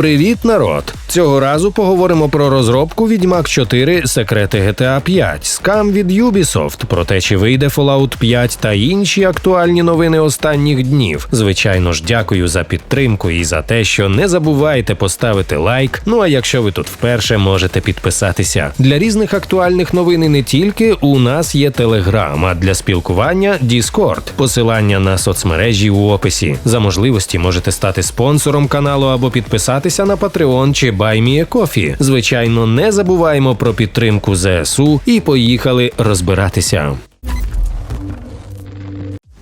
Привіт, народ! Цього разу поговоримо про розробку Відьмак 4 Секрети GTA 5, скам від Ubisoft, про те, чи вийде Fallout 5 та інші актуальні новини останніх днів. Звичайно ж, дякую за підтримку і за те, що не забувайте поставити лайк. Ну а якщо ви тут вперше, можете підписатися. Для різних актуальних новин і не тільки у нас є Telegram, а для спілкування Discord. Посилання на соцмережі у описі. За можливості можете стати спонсором каналу або підписатися на Patreon чи BuyMeACoffee. Звичайно, не забуваємо про підтримку ЗСУ і поїхали розбиратися.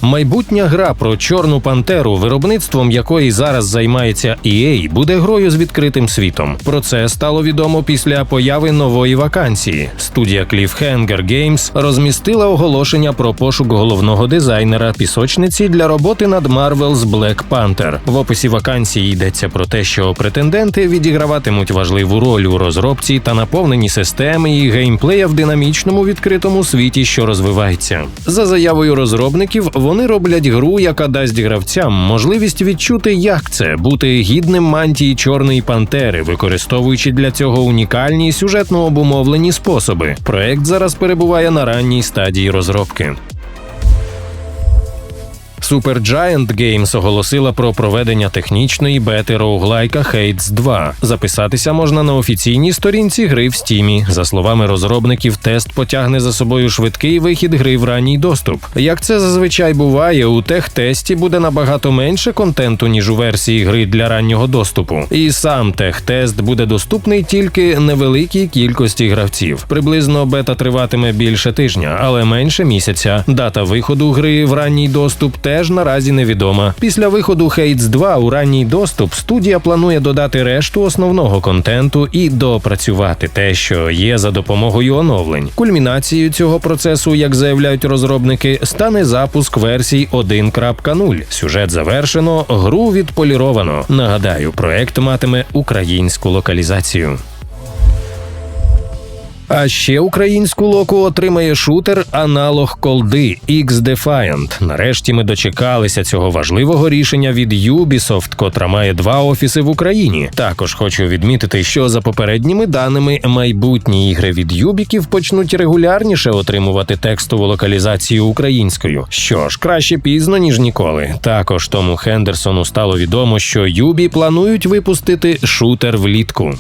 Майбутня гра про чорну пантеру, виробництвом якої зараз займається EA, буде грою з відкритим світом. Про це стало відомо після появи нової вакансії. Студія Cliffhanger Games розмістила оголошення про пошук головного дизайнера пісочниці для роботи над Marvel's Black Panther. В описі вакансії йдеться про те, що претенденти відіграватимуть важливу роль у розробці та наповненні системи і геймплея в динамічному відкритому світі, що розвивається. За заявою розробників, вони роблять гру, яка дасть гравцям можливість відчути, як це бути гідним мантії чорної пантери, використовуючи для цього унікальні сюжетно обумовлені способи. Проект зараз перебуває на ранній стадії розробки. Supergiant Games оголосила про проведення технічної бети роуглайка Hades 2. Записатися можна на офіційній сторінці гри в стімі. За словами розробників, тест потягне за собою швидкий вихід гри в ранній доступ. Як це зазвичай буває, у тех-тесті буде набагато менше контенту, ніж у версії гри для раннього доступу. І сам тех-тест буде доступний тільки невеликій кількості гравців. Приблизно бета триватиме більше тижня, але менше місяця. Дата виходу гри в ранній доступ теж наразі невідома. Після виходу Hades 2 у ранній доступ студія планує додати решту основного контенту і доопрацювати те, що є за допомогою оновлень. Кульмінацією цього процесу, як заявляють розробники, стане запуск версії 1.0. Сюжет завершено, гру відполіровано. Нагадаю, проект матиме українську локалізацію. А ще українську локу отримає шутер аналог колди X-Defiant. Нарешті ми дочекалися цього важливого рішення від Ubisoft, котра має два офіси в Україні. Також хочу відмітити, що за попередніми даними майбутні ігри від Юбіків почнуть регулярніше отримувати текстову локалізацію українською. Що ж, краще пізно ніж ніколи. Також тому Хендерсону стало відомо, що Юбі планують випустити шутер влітку.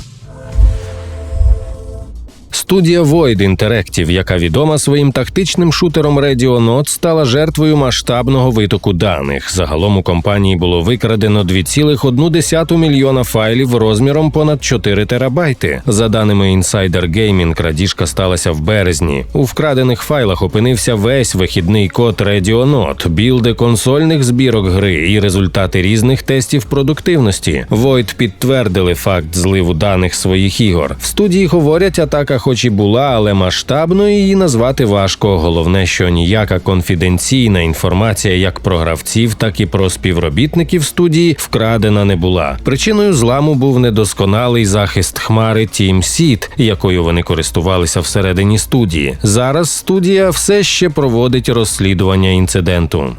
Студія Void Interactive, яка відома своїм тактичним шутером Note, стала жертвою масштабного витоку даних. Загалом у компанії було викрадено 2,1 мільйона файлів розміром понад 4 терабайти. За даними Insider Gaming, крадіжка сталася в березні. У вкрадених файлах опинився весь вихідний код Note, білди консольних збірок гри і результати різних тестів продуктивності. Void підтвердили факт зливу даних своїх ігор. В студії говорять, атака хоч і була, але масштабною її назвати важко. Головне, що ніяка конфіденційна інформація як про гравців, так і про співробітників студії вкрадена не була. Причиною зламу був недосконалий захист хмари Team Seed, якою вони користувалися всередині студії. Зараз студія все ще проводить розслідування інциденту.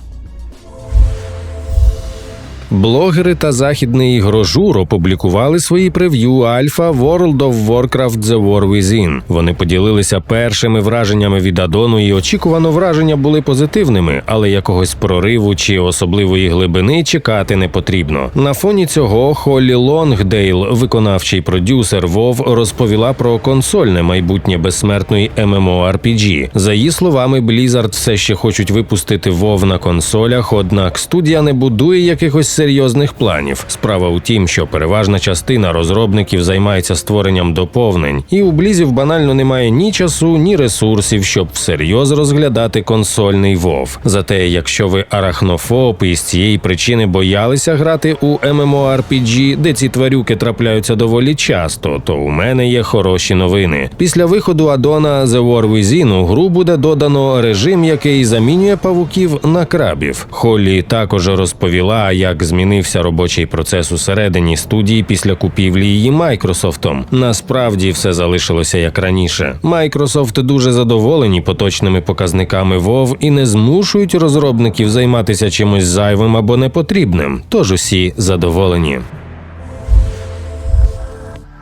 Блогери та західний ігрожур опублікували свої прев'ю Альфа World of Warcraft The War Within. Вони поділилися першими враженнями від Адону, і очікувано враження були позитивними, але якогось прориву чи особливої глибини чекати не потрібно. На фоні цього Холлі Лонгдейл, виконавчий продюсер Вов, розповіла про консольне майбутнє безсмертної MMORPG. За її словами, Blizzard все ще хочуть випустити Вов на консолях, однак студія не будує якихось серйозних планів. Справа у тім, що переважна частина розробників займається створенням доповнень, і у Блізів банально немає ні часу, ні ресурсів, щоб всерйоз розглядати консольний вов. Зате, якщо ви арахнофоб і з цієї причини боялися грати у MMORPG, де ці тварюки трапляються доволі часто, то у мене є хороші новини. Після виходу Адона The War Within у гру буде додано режим, який замінює павуків на крабів. Холлі також розповіла, як змінився робочий процес усередині студії після купівлі її Майкрософтом. Насправді все залишилося як раніше. Майкрософт дуже задоволені поточними показниками Вов і не змушують розробників займатися чимось зайвим або непотрібним. Тож усі задоволені.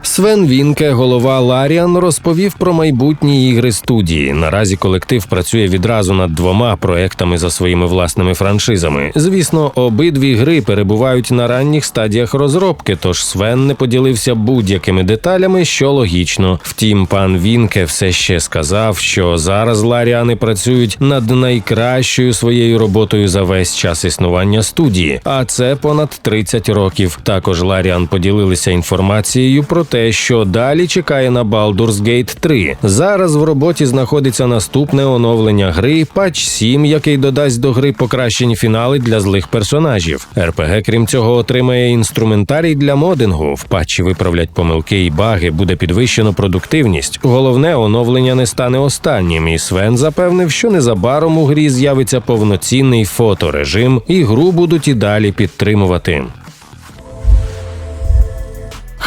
Свен Вінке, голова Ларіан, розповів про майбутні ігри студії. Наразі колектив працює відразу над двома проектами за своїми власними франшизами. Звісно, обидві гри перебувають на ранніх стадіях розробки, тож Свен не поділився будь-якими деталями, що логічно. Втім, пан Вінке все ще сказав, що зараз Ларіани працюють над найкращою своєю роботою за весь час існування студії, а це понад 30 років. Також Ларіан поділилися інформацією про те, що далі чекає на Baldur's Gate 3. Зараз в роботі знаходиться наступне оновлення гри патч 7, який додасть до гри покращені фінали для злих персонажів. РПГ, крім цього, отримає інструментарій для модингу. В патчі виправлять помилки і баги, буде підвищено продуктивність. Головне оновлення не стане останнім. І Свен запевнив, що незабаром у грі з'явиться повноцінний фоторежим, і гру будуть і далі підтримувати.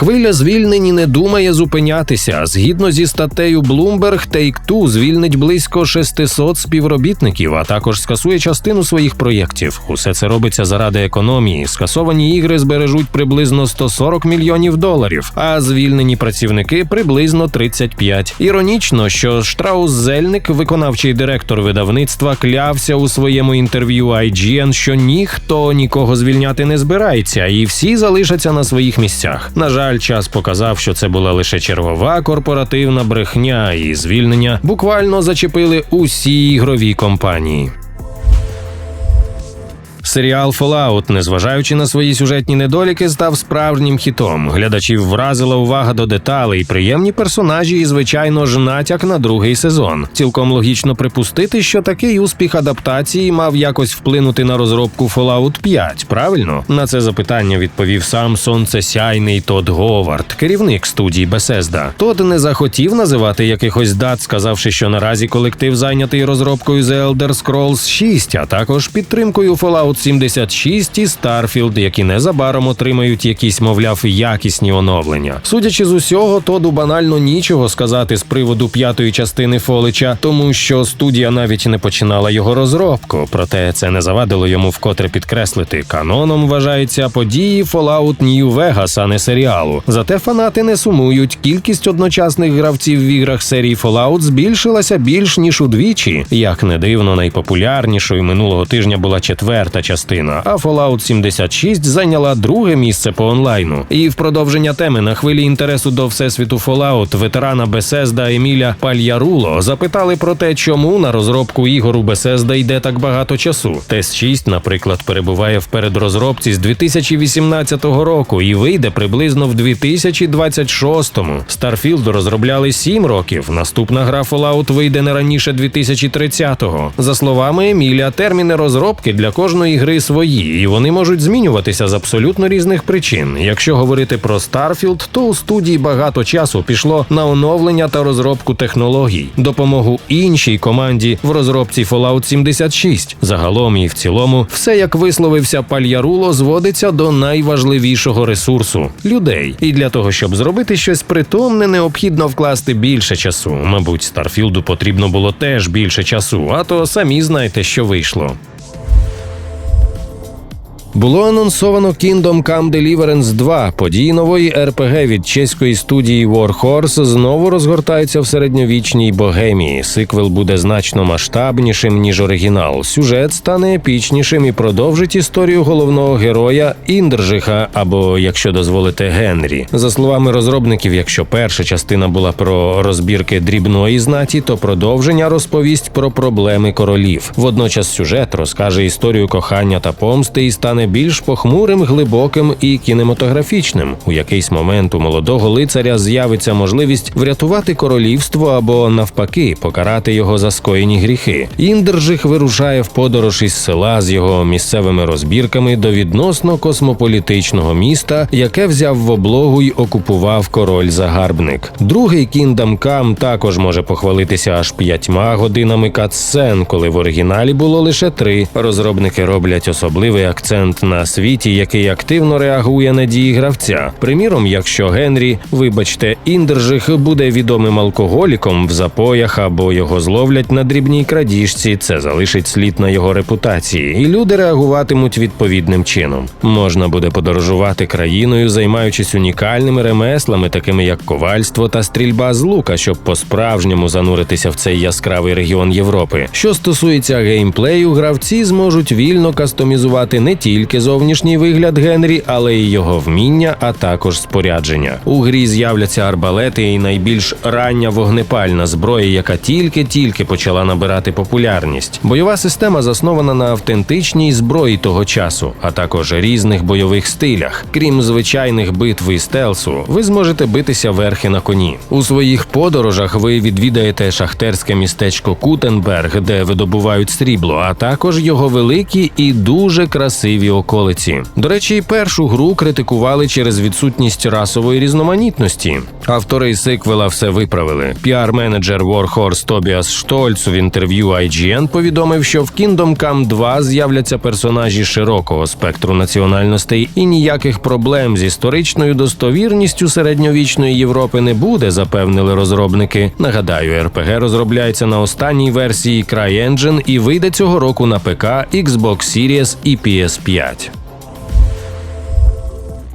Хвиля звільнень не думає зупинятися. Згідно зі статтею Bloomberg, Take-Two звільнить близько 600 співробітників, а також скасує частину своїх проєктів. Усе це робиться заради економії. Скасовані ігри збережуть приблизно 140 мільйонів доларів, а звільнені працівники приблизно 35. Іронічно, що Штраус Зельник, виконавчий директор видавництва, клявся у своєму інтерв'ю IGN, що ніхто нікого звільняти не збирається, і всі залишаться на своїх місцях. На жаль, час показав, що це була лише чергова корпоративна брехня, і звільнення буквально зачепили усі ігрові компанії. Серіал Fallout, незважаючи на свої сюжетні недоліки, став справжнім хітом. Глядачів вразила увага до деталей, приємні персонажі і, звичайно ж, натяк на другий сезон. Цілком логічно припустити, що такий успіх адаптації мав якось вплинути на розробку Fallout 5, Правильно на це запитання відповів сам сонцесяйний Тод Говард, керівник студії Bethesda. Тод не захотів називати якихось дат, сказавши, що наразі колектив зайнятий розробкою The Elder Scrolls 6, а також підтримкою Fallout 76 і Starfield, які незабаром отримають якісь, мовляв, якісні оновлення. Судячи з усього, Тоду банально нічого сказати з приводу п'ятої частини Фолича, тому що студія навіть не починала його розробку. Проте це не завадило йому вкотре підкреслити. Каноном вважаються події Fallout New Vegas, а не серіалу. Зате фанати не сумують. Кількість одночасних гравців в іграх серії Fallout збільшилася більш ніж удвічі. Як не дивно, найпопулярнішою минулого тижня була четверта частина, а Fallout 76 зайняла друге місце по онлайну. І в продовження теми на хвилі інтересу до всесвіту Fallout ветерана Bethesda Еміля Пальяруло запитали про те, чому на розробку ігор у Bethesda йде так багато часу. Тест 6, наприклад, перебуває в передрозробці з 2018 року і вийде приблизно в 2026-му. Starfield розробляли 7 років. Наступна гра Fallout вийде не раніше 2030-го. За словами Еміля, терміни розробки для кожної гри свої, і вони можуть змінюватися з абсолютно різних причин. Якщо говорити про Starfield, то у студії багато часу пішло на оновлення та розробку технологій, допомогу іншій команді в розробці Fallout 76. Загалом і в цілому, все як висловився Пальяруло, зводиться до найважливішого ресурсу людей. І для того, щоб зробити щось притомне, необхідно вкласти більше часу. Мабуть, Старфілду потрібно було теж більше часу, а то самі знаєте, що вийшло. Було анонсовано Kingdom Come Deliverance 2. Події нової РПГ від чеської студії Warhorse знову розгортаються в середньовічній богемії. Сиквел буде значно масштабнішим ніж оригінал. Сюжет стане епічнішим і продовжить історію головного героя Індржиха, або, якщо дозволите, Генрі. За словами розробників, якщо перша частина була про розбірки дрібної знаті, то продовження розповість про проблеми королів. Водночас сюжет розкаже історію кохання та помсти і стане більш похмурим, глибоким і кінематографічним. У якийсь момент у молодого лицаря з'явиться можливість врятувати королівство або навпаки покарати його за скоєні гріхи. Індержих вирушає в подорож із села з його місцевими розбірками до відносно космополітичного міста, яке взяв в облогу й окупував король-загарбник. Другий Kingdom Come також може похвалитися аж п'ятьма годинами катсцен, коли в оригіналі було лише три. Розробники роблять особливий акцент талант на світі, який активно реагує на дії гравця. Приміром, якщо Генрі, вибачте, індержих буде відомим алкоголіком в запоях або його зловлять на дрібній крадіжці, це залишить слід на його репутації, і люди реагуватимуть відповідним чином. Можна буде подорожувати країною, займаючись унікальними ремеслами, такими як ковальство та стрільба з лука, щоб по-справжньому зануритися в цей яскравий регіон Європи. Що стосується геймплею, гравці зможуть вільно кастомізувати не тільки зовнішній вигляд Генрі, але й його вміння, а також спорядження. У грі з'являться арбалети і найбільш рання вогнепальна зброя, яка тільки-тільки почала набирати популярність. Бойова система заснована на автентичній зброї того часу, а також різних бойових стилях. Крім звичайних битв і стелсу, ви зможете битися верхи на коні. У своїх подорожах ви відвідаєте шахтерське містечко Кутенберг, де видобувають срібло, а також його великі і дуже красиві околиці. До речі, першу гру критикували через відсутність расової різноманітності. Автори сиквела все виправили. Піар-менеджер Warhorse Тобіас Штольц в інтерв'ю IGN повідомив, що в Kingdom Come 2 з'являться персонажі широкого спектру національностей, і ніяких проблем з історичною достовірністю середньовічної Європи не буде, запевнили розробники. Нагадаю, RPG розробляється на останній версії CryEngine і вийде цього року на ПК, Xbox Series і PS5. 5.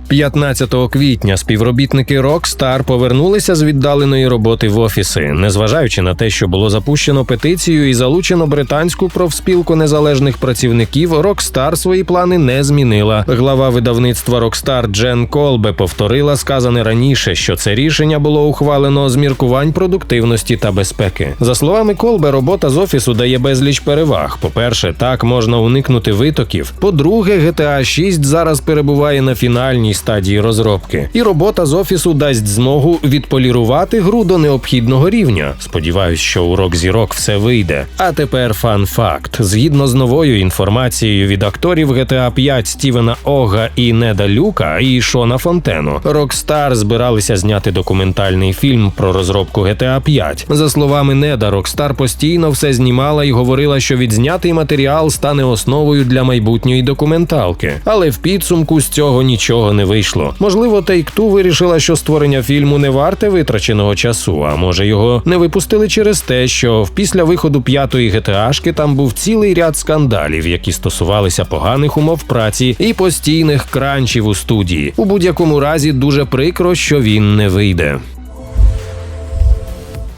15 квітня співробітники Rockstar повернулися з віддаленої роботи в офіси, незважаючи на те, що було запущено петицію і залучено британську профспілку незалежних працівників. Rockstar свої плани не змінила. Глава видавництва Rockstar Джен Колбе повторила сказане раніше, що це рішення було ухвалено з міркувань продуктивності та безпеки. За словами Колбе, робота з офісу дає безліч переваг. По-перше, так можна уникнути витоків. По-друге, GTA 6 зараз перебуває на фінальній стадії розробки, і робота з офісу дасть змогу відполірувати гру до необхідного рівня. Сподіваюсь, що урок зірок все вийде. А тепер фан факт: згідно з новою інформацією від акторів GTA 5 Стівена Ога і Неда Люка і Шона Фонтену, Rockstar збиралися зняти документальний фільм про розробку GTA 5. За словами Неда, Rockstar постійно все знімала і говорила, що відзнятий матеріал стане основою для майбутньої документалки. Але в підсумку з цього нічого не вийшло. Можливо, Take-Two вирішила, що створення фільму не варте витраченого часу, а може його не випустили через те, що після виходу п'ятої ГТАшки там був цілий ряд скандалів, які стосувалися поганих умов праці і постійних кранчів у студії. У будь-якому разі дуже прикро, що він не вийде.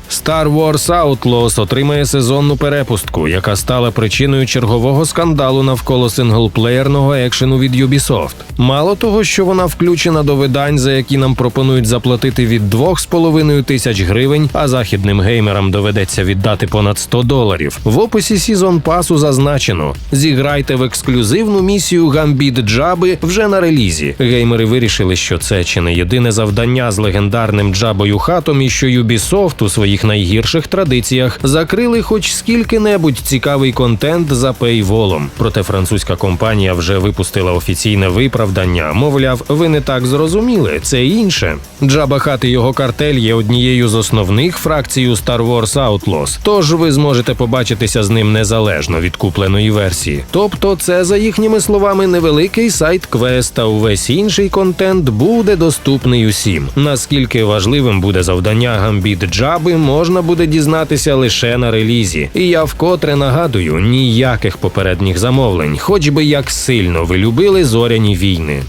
Star Wars Outlaws отримає сезонну перепустку, яка стала причиною чергового скандалу навколо синглплеєрного екшену від Ubisoft. Мало того, що вона включена до видань, за які нам пропонують заплатити від 2,5 тисяч гривень, а західним геймерам доведеться віддати понад 100 доларів. В описі Season пасу зазначено: зіграйте в ексклюзивну місію Гамбіт Джаби вже на релізі. Геймери вирішили, що це чи не єдине завдання з легендарним Джабою Хатом, і що Ubisoft у своїх найгірших традиціях закрили хоч скільки-небудь цікавий контент за пейволом. Проте французька компанія вже випустила офіційне виправдання. Мовляв, ви не так зрозуміли, це інше. Джаба Хат і його картель є однією з основних фракцій у Star Wars Outlaws, тож ви зможете побачитися з ним незалежно від купленої версії. Тобто, це за їхніми словами невеликий сайт квест, а увесь інший контент буде доступний усім. Наскільки важливим буде завдання гамбіт Джаби, можна буде дізнатися лише на релізі. І я вкотре нагадую, ніяких попередніх замовлень, хоч би як сильно ви любили зоряні війни.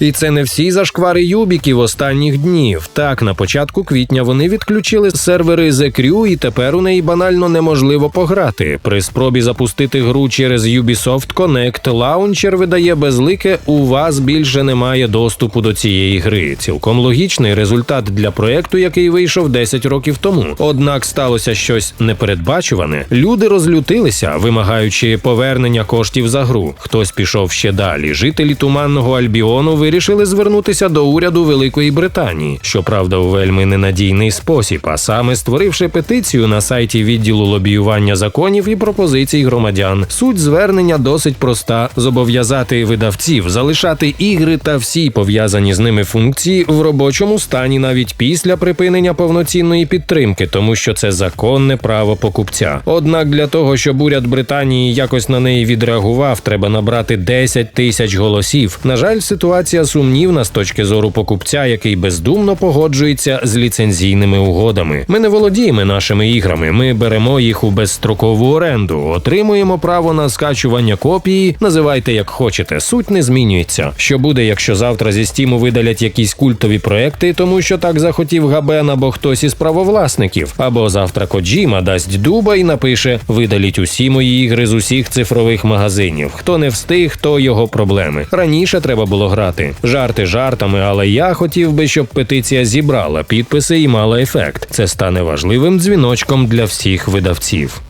І це не всі зашквари юбіків останніх днів. Так, на початку квітня вони відключили сервери The Crew і тепер у неї банально неможливо пограти. При спробі запустити гру через Ubisoft Connect лаунчер видає безлике у вас більше немає доступу до цієї гри. Цілком логічний результат для проекту, який вийшов 10 років тому. Однак сталося щось непередбачуване. Люди розлютилися, вимагаючи повернення коштів за гру. Хтось пішов ще далі. Жителі туманного Альбіону вирішили звернутися до уряду Великої Британії, щоправда, у вельми ненадійний спосіб, а саме створивши петицію на сайті відділу лобіювання законів і пропозицій громадян. Суть звернення досить проста: зобов'язати видавців залишати ігри та всі пов'язані з ними функції в робочому стані навіть після припинення повноцінної підтримки, тому що це законне право покупця. Однак для того, щоб уряд Британії якось на неї відреагував, треба набрати 10 тисяч голосів. На жаль, ситуація сумнівна з точки зору покупця, який бездумно погоджується з ліцензійними угодами. Ми не володіємо нашими іграми. Ми беремо їх у безстрокову оренду, отримуємо право на скачування копії. Називайте як хочете. Суть не змінюється. Що буде, якщо завтра зі стіму видалять якісь культові проекти, тому що так захотів Габен або хтось із правовласників, або завтра Коджіма дасть дуба і напише: видаліть усі мої ігри з усіх цифрових магазинів. Хто не встиг, то його проблеми. Раніше треба було грати. Жарти жартами, але я хотів би, щоб петиція зібрала підписи і мала ефект. Це стане важливим дзвіночком для всіх видавців.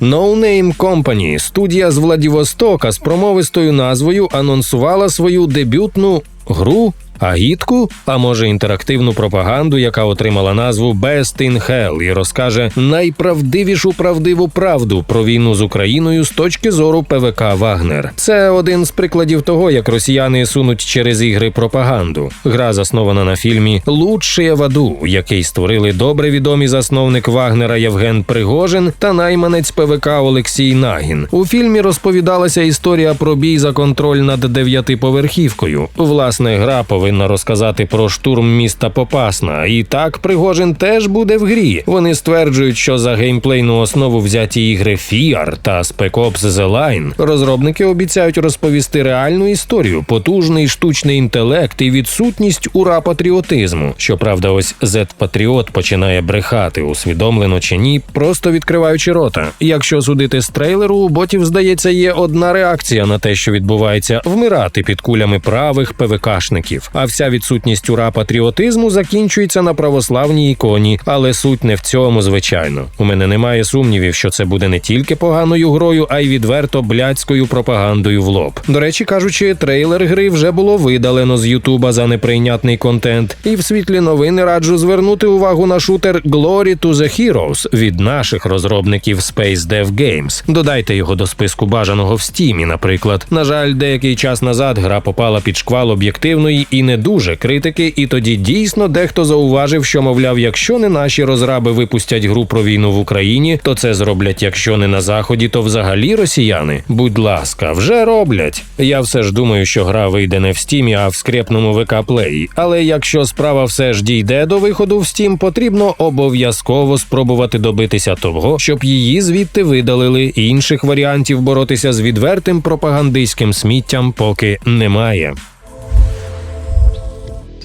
No Name Company, студія з Владивостока з промовистою назвою анонсувала свою дебютну гру. Агітку, а може інтерактивну пропаганду, яка отримала назву Best in Hell і розкаже найправдивішу правдиву правду про війну з Україною з точки зору ПВК Вагнер. Це один з прикладів того, як росіяни сунуть через ігри пропаганду. Гра заснована на фільмі Лучшие в аду, який створили добре відомі засновник Вагнера Євген Пригожин та найманець ПВК Олексій Нагін. У фільмі розповідалася історія про бій за контроль над дев'ятиповерхівкою. Власне, гра повинна розказати про штурм міста Попасна. І так Пригожин теж буде в грі. Вони стверджують, що за геймплейну основу взяті ігри FIAR та Spec Ops The Line розробники обіцяють розповісти реальну історію, потужний штучний інтелект і відсутність ура патріотизму. Щоправда, ось Z Патріот починає брехати, усвідомлено чи ні, просто відкриваючи рота. Якщо судити з трейлеру, у ботів здається є одна реакція на те, що відбувається: вмирати під кулями правих ПВКшників. А вся відсутність ура патріотизму закінчується на православній іконі, але суть не в цьому, звичайно. У мене немає сумнівів, що це буде не тільки поганою грою, а й відверто блядською пропагандою в лоб. До речі, кажучи, трейлер гри вже було видалено з Ютуба за неприйнятний контент. І в світлі новини раджу звернути увагу на шутер Glory to the Heroes від наших розробників Space Dev Games. Додайте його до списку бажаного в стімі, наприклад. На жаль, деякий час назад гра попала під шквал об'єктивної і не дуже критики, і тоді дійсно дехто зауважив, що мовляв, якщо не наші розраби випустять гру про війну в Україні, то це зроблять, якщо не на заході, то взагалі росіяни. Будь ласка, вже роблять. Я все ж думаю, що гра вийде не в стімі, а в скрепному ВК Play. Але якщо справа все ж дійде до виходу в Steam, потрібно обов'язково спробувати добитися того, щоб її звідти видалили. Інших варіантів боротися з відвертим пропагандистським сміттям поки немає.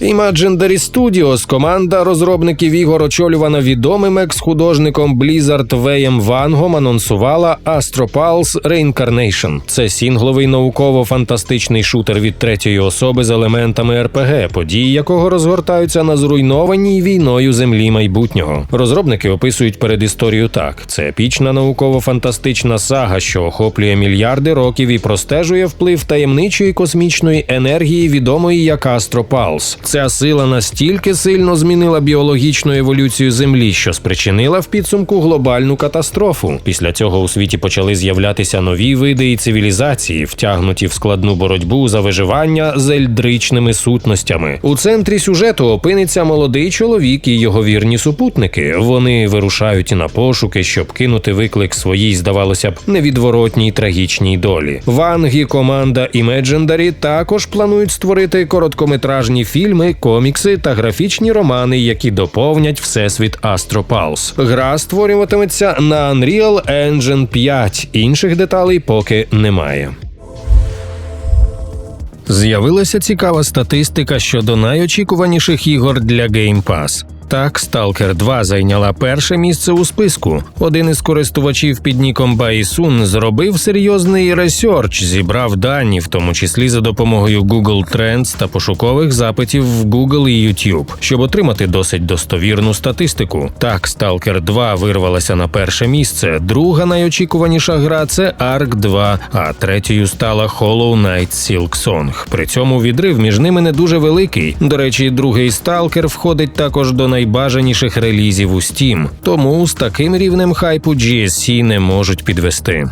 Imaginary Studios – команда розробників ігор, очолювана відомим екс-художником Blizzard Веєм Вангом, анонсувала Astropulse Reincarnation. Це сінгловий науково-фантастичний шутер від третьої особи з елементами РПГ, події якого розгортаються на зруйнованій війною землі майбутнього. Розробники описують передісторію так: це епічна науково-фантастична сага, що охоплює мільярди років і простежує вплив таємничої космічної енергії, відомої як Astropulse. Ця сила настільки сильно змінила біологічну еволюцію Землі, що спричинила в підсумку глобальну катастрофу. Після цього у світі почали з'являтися нові види і цивілізації, втягнуті в складну боротьбу за виживання з ельдричними сутностями. У центрі сюжету опиниться молодий чоловік і його вірні супутники. Вони вирушають на пошуки, щоб кинути виклик своїй, здавалося б, невідворотній трагічній долі. Ванг і команда Imaginary також планують створити короткометражні фільми, комікси та графічні романи, які доповнять всесвіт Astropulse. Гра створюватиметься на Unreal Engine 5. Інших деталей поки немає. З'явилася цікава статистика щодо найочікуваніших ігор для Game Pass. Так, Stalker 2 зайняла перше місце у списку. Один із користувачів під ніком Байсун зробив серйозний ресерч, зібрав дані, в тому числі за допомогою Google Trends та пошукових запитів в Google і YouTube, щоб отримати досить достовірну статистику. Так, Stalker 2 вирвалася на перше місце. Друга найочікуваніша гра це Ark 2, а третьою стала Hollow Knight Silk. При цьому відрив між ними не дуже великий. До речі, другий Stalker входить також до найбажаніших релізів у Steam, тому з таким рівнем хайпу GSC не можуть підвести.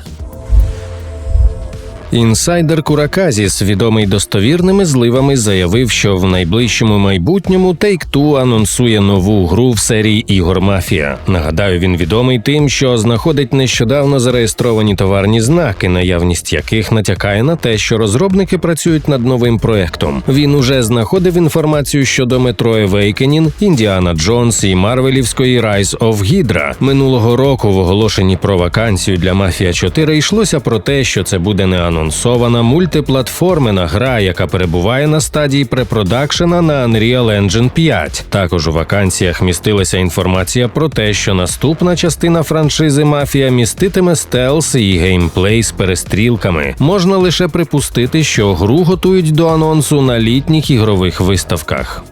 Інсайдер Кураказіс, відомий достовірними зливами, заявив, що в найближчому майбутньому Take-Two анонсує нову гру в серії ігор Мафія. Нагадаю, він відомий тим, що знаходить нещодавно зареєстровані товарні знаки, наявність яких натякає на те, що розробники працюють над новим проектом. Він уже знаходив інформацію щодо Metro Awakening, Індіана Джонс і Марвелівської Rise of Hydra. Минулого року в оголошенні про вакансію для Мафія 4 йшлося про те, що це буде не анонсована мультиплатформена гра, яка перебуває на стадії препродакшена на Unreal Engine 5. Також у вакансіях містилася інформація про те, що наступна частина франшизи Мафія міститиме стелс і геймплей з перестрілками. Можна лише припустити, що гру готують до анонсу на літніх ігрових виставках.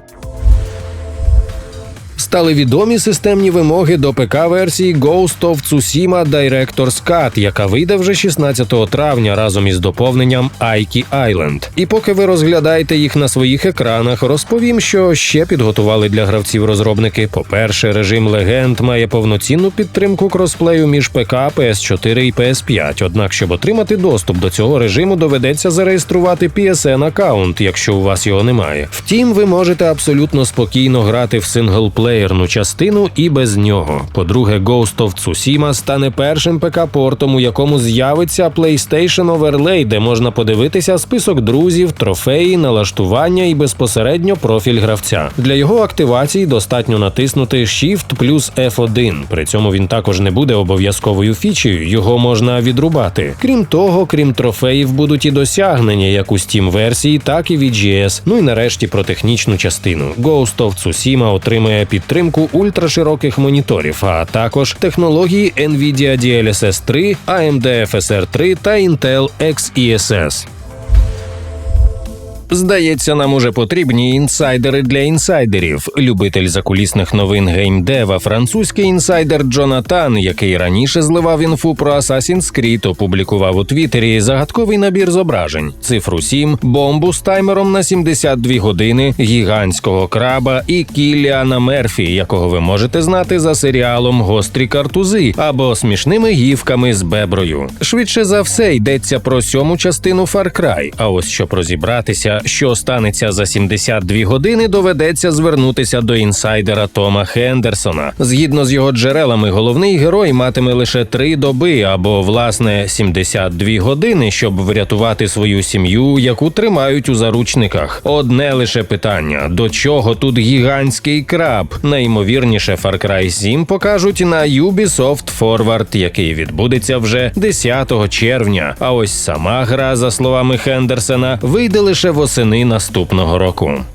Стали відомі системні вимоги до ПК-версії Ghost of Tsushima Director's Cut, яка вийде вже 16 травня разом із доповненням Aiki Island. І поки ви розглядаєте їх на своїх екранах, розповім, що ще підготували для гравців розробники. По-перше, режим легенд має повноцінну підтримку кросплею між ПК, PS4 і PS5. Однак, щоб отримати доступ до цього режиму, доведеться зареєструвати PSN аккаунт, якщо у вас його немає. Втім, ви можете абсолютно спокійно грати в синглплей мультиплеєрну частину і без нього. По-друге, Ghost of Tsushima стане першим ПК-портом, у якому з'явиться PlayStation Overlay, де можна подивитися список друзів, трофеї, налаштування і безпосередньо профіль гравця. Для його активації достатньо натиснути Shift плюс F1. При цьому він також не буде обов'язковою фічею, його можна відрубати. Крім того, крім трофеїв, будуть і досягнення як у Steam версії, так і VGS. Ну і нарешті про технічну частину. Ghost of Tsushima отримає підтримку ультрашироких моніторів, а також технології NVIDIA DLSS 3, AMD FSR 3 та Intel XESS. Здається, нам уже потрібні інсайдери для інсайдерів. Любитель закулісних новин геймдева, французький інсайдер Джонатан, який раніше зливав інфу про Assassin's Creed, опублікував у Твіттері загадковий набір зображень: цифру 7, бомбу з таймером на 72 години, гігантського краба і Кіліана Мерфі, якого ви можете знати за серіалом Гострі картузи або смішними гівками з беброю. Швидше за все йдеться про сьому частину Far Cry, А ось щоб розібратися що станеться за 72 години, доведеться звернутися до інсайдера Тома Хендерсона. Згідно з його джерелами, головний герой матиме лише три доби або власне 72 години, щоб врятувати свою сім'ю, яку тримають у заручниках. Одне лише питання: до чого тут гігантський краб? Найімовірніше, Far Cry 7 покажуть на Ubisoft Forward, який відбудеться вже 10 червня. А ось сама гра, за словами Хендерсона, вийде лише в восени наступного року.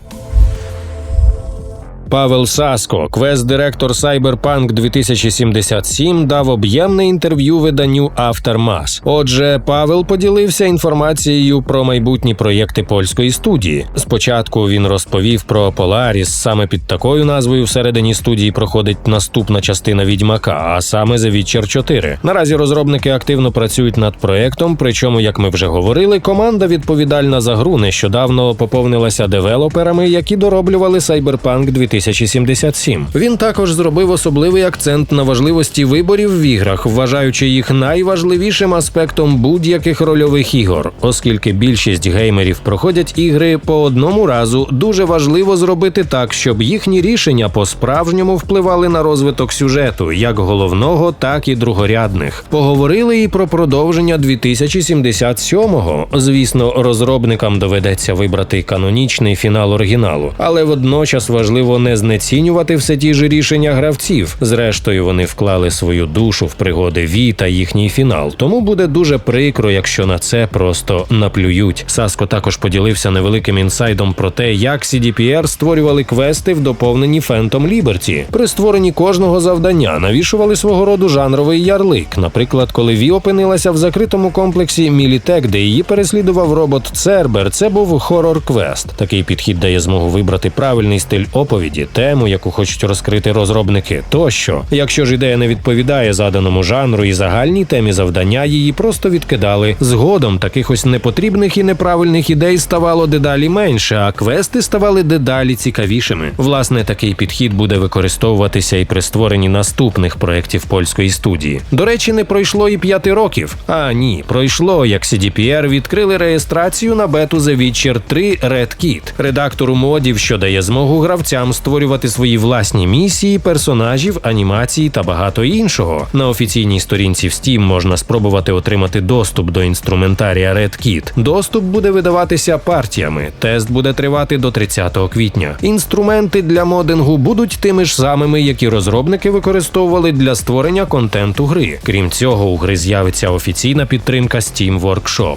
Павел Саско, квест-директор Cyberpunk 2077, дав об'ємне інтерв'ю виданню Aftermath. Отже, Павел поділився інформацією про майбутні проєкти польської студії. Спочатку він розповів про Polaris, саме під такою назвою всередині студії проходить наступна частина відьмака, а саме The Witcher 4. Наразі розробники активно працюють над проєктом, причому, як ми вже говорили, команда відповідальна за гру нещодавно поповнилася девелоперами, які дороблювали Cyberpunk 2077. 2077. Він також зробив особливий акцент на важливості виборів в іграх, вважаючи їх найважливішим аспектом будь-яких рольових ігор, оскільки більшість геймерів проходять ігри по одному разу. Дуже важливо зробити так, щоб їхні рішення по-справжньому впливали на розвиток сюжету, як головного, так і другорядних. Поговорили і про продовження 2077-го. Звісно, розробникам доведеться вибрати канонічний фінал оригіналу, але водночас важливо не не знецінювати все ті ж рішення гравців. Зрештою, вони вклали свою душу в пригоди Ві та їхній фінал. Тому буде дуже прикро, якщо на це просто наплюють. Саско також поділився невеликим інсайдом про те, як CDPR створювали квести в доповненні Phantom Liberty. При створенні кожного завдання навішували свого роду жанровий ярлик. Наприклад, коли Ві опинилася в закритому комплексі Мілітек, де її переслідував робот Цербер, це був хорор квест. Такий підхід дає змогу вибрати правильний стиль оповіді, тему, яку хочуть розкрити розробники, тощо. Якщо ж ідея не відповідає заданому жанру і загальній темі завдання, її просто відкидали. Згодом таких ось непотрібних і неправильних ідей ставало дедалі менше, а квести ставали дедалі цікавішими. Власне, такий підхід буде використовуватися і при створенні наступних проєктів польської студії. До речі, не пройшло і п'яти років. А ні, пройшло, як CDPR відкрили реєстрацію на бету The Witcher 3 Red Kit, редактору модів, що дає змогу гравцям створювати свої власні місії, персонажів, анімації та багато іншого. На офіційній сторінці в Steam можна спробувати отримати доступ до інструментарія Red Kit. Доступ буде видаватися партіями. Тест буде тривати до 30 квітня. Інструменти для модингу будуть тими ж самими, які розробники використовували для створення контенту гри. Крім цього, у гри з'явиться офіційна підтримка Steam Workshop.